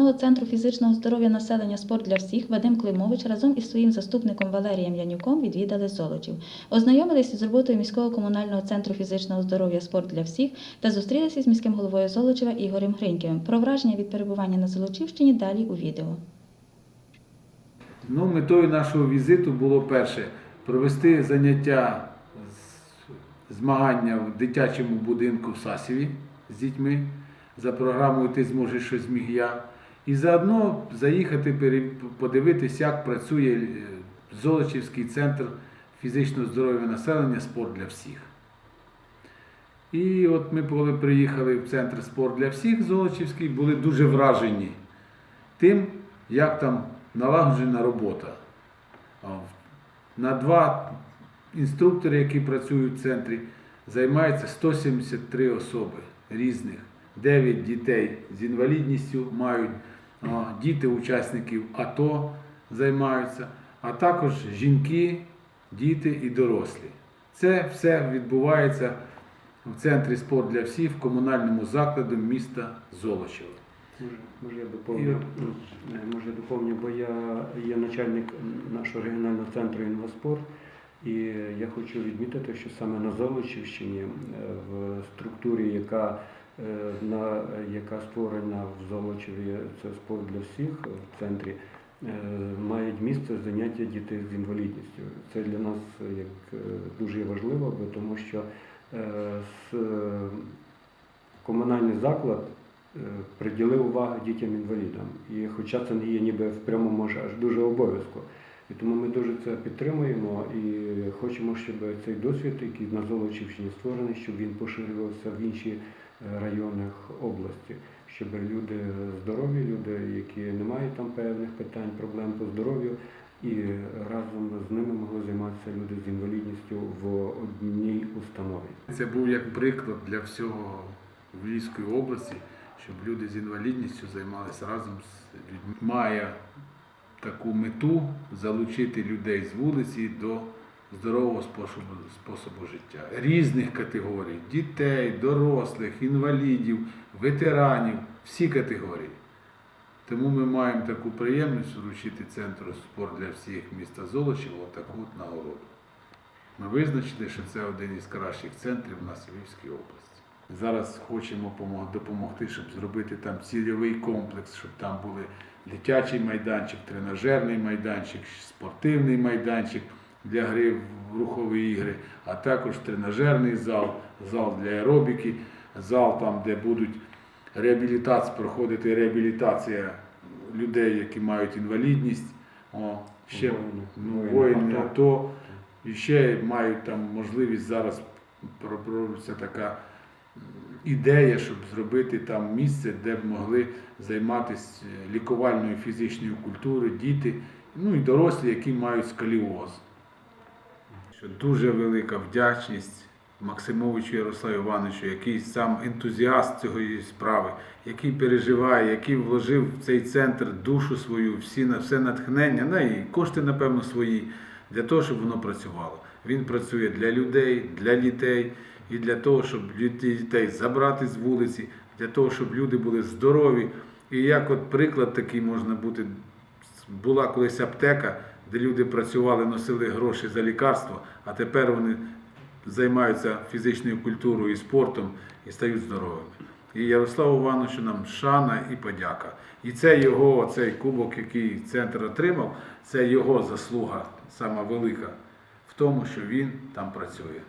обласного центру фізичного здоров'я населення спорт для всіх Вадим Климович разом із своїм заступником Валерієм Янюком відвідали Золочів. Ознайомилися з роботою міського комунального центру фізичного здоров'я спорт для всіх та зустрілися з міським головою Золочева Ігорем Гриньківим. Про враження від перебування на Золочівщині далі у відео. Ну, метою нашого візиту було перше провести заняття змагання в дитячому будинку в Сасіві з дітьми за програмою Ти зможеш що зміг я. І заодно заїхати подивитись, як працює е, Золочівський центр фізичного здоров'я населення спорт для всіх. І от ми, коли приїхали в центр спорт для всіх Золочівський, були дуже вражені тим, як там налагоджена робота. На два інструктори, які працюють в центрі, займаються 173 особи різних. 9 дітей з інвалідністю мають, діти учасників АТО займаються, а також жінки, діти і дорослі. Це все відбувається в центрі спорт для всіх в комунальному закладі міста Золочева. Може, може я доповню, Е, може я доповню, бо я є начальник нашого регіонального центру інваспорт, і я хочу відмітити, що саме на Золочівщині, е, в структурі, яка, на, яка створена в Золочеві, це спорт для всіх в центрі, е, мають місце заняття дітей з інвалідністю. Це для нас е, як е, дуже важливо, тому що е, е, комунальний заклад е, приділив увагу дітям-інвалідам. І хоча це не є ніби в прямому аж дуже обов'язку. І тому ми дуже це підтримуємо і хочемо, щоб цей досвід, який на Золочівщині створений, щоб він поширювався в інші е, райони області, щоб люди здорові, люди, які не мають там певних питань, проблем по здоров'ю, і разом з ними могли займатися люди з інвалідністю в одній установі. Це був як приклад для всього Львівської області, щоб люди з інвалідністю займалися разом з людьми. Має таку мету залучити людей з вулиці до здорового способу, способу життя. Різних категорій дітей, дорослих, інвалідів, ветеранів, всі категорії. Тому ми маємо таку приємність вручити центру спорт для всіх міста Золочево таку от нагороду. Ми визначили, що це один із кращих центрів в Львівській області. Зараз хочемо допомогти, щоб зробити там цільовий комплекс, щоб там були дитячий майданчик, тренажерний майданчик, спортивний майданчик для гри в рухові ігри, а також тренажерний зал, зал для аеробіки, зал там, де будуть реабілітація, проходити реабілітація людей, які мають інвалідність. О, ще ну, Воїни АТО. І ще мають там можливість зараз пробується така ідея, щоб зробити там місце, де б могли займатися лікувальною фізичною культурою діти, ну і дорослі, які мають сколіоз. Що дуже велика вдячність Максимовичу Ярославу Івановичу, який сам ентузіаст цієї справи, який переживає, який вложив в цей центр душу свою, всі на все натхнення, ну і кошти, напевно, свої, для того, щоб воно працювало. Він працює для людей, для дітей і для того, щоб дітей забрати з вулиці, для того, щоб люди були здорові. І як от приклад такий можна бути, була колись аптека, де люди працювали, носили гроші за лікарство, а тепер вони займаються фізичною культурою і спортом і стають здоровими. І Ярославу Івановичу нам шана і подяка. І це його, цей кубок, який центр отримав, це його заслуга сама велика в тому, що він там працює.